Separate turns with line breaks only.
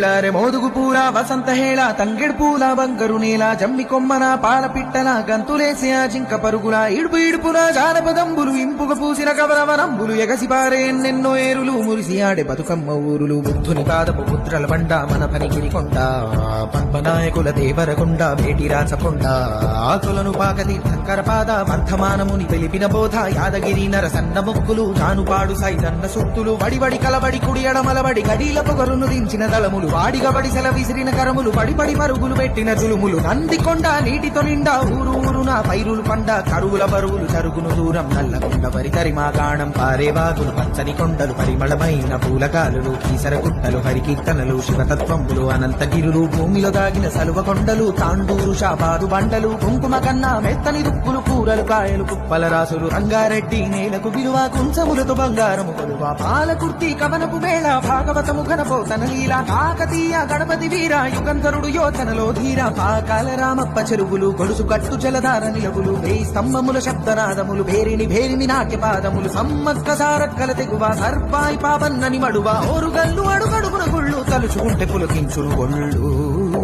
ರೆ మోదుగు పూల వసంత హేళ తంగెడు పూల బంగారు నేల జమ్మి కొమ్మన పాల పిట్టల గంతులేసే ఆ జింక పరుగుల ఇడుపు ఇడుపున జానపదంబులు ఇంపుగ పూసిన కవరవనంబులు ఎగసి ఎన్నెన్నో ఏరులు మురిసి ఆడే బతుకమ్మ ఊరులు బుద్ధుని పాదపు పుత్రల బండ మన పనికిరి కొండ పద్మనాయకుల దేవరకొండ భేటి రాచకొండ ఆకులను పాకతి శంకర పాద వర్ధమానముని తెలిపిన బోధ యాదగిరి నర నరసన్న మొక్కులు జానుపాడు సైదన్న సుత్తులు వడివడి కలబడి కుడి ఎడమలబడి గడీల పొగరును దించిన దళములు వాడిగబడి సెల విసిరిన కరములు పడి పడి పరుగులు పెట్టిన జులుములు నందికొండ నీటితో నిండా ఊరు ఊరున పైరులు పండ కరువుల బరువులు చరుగును దూరం. నల్లకొండ వరి తరిమా గాణం పారే వాగులు పచ్చని కొండలు పరిమళమైన పూలకాలులు కీసర గుట్టలు హరికీర్తనలు శివతత్వములు అనంతగిరులు భూమిలో దాగిన సలువ కొండలు తాండూరు షాబాదు బండలు కుంకుమ కన్నా మెత్తని దుక్కులు కూరలు కాయలు కుప్పల రాసులు రంగారెడ్డి నేలకు విలువ కుంచములతో బంగారము కొలువ. పాలకుర్తి కవనపు మేళ భాగవతము ఘనపోతన లీలా కాకతీయ గణపతి వీర యుగంధరుడు యోచనలో ధీర. పాకాల రామప్ప చెరువులు గొలుసు కట్టు జలధార నిలవులు వేయి స్తంభముల శబ్దనాదములు భేరిని భేరిని నాట్యపాదములు సమ్మక్క సారక్కల తెగువ సర్పాయి పాపన్నని మడువ ఓరుగల్లు అడుగడుగున గుళ్ళు తలుచుకుంటే పులకించును ఒళ్ళు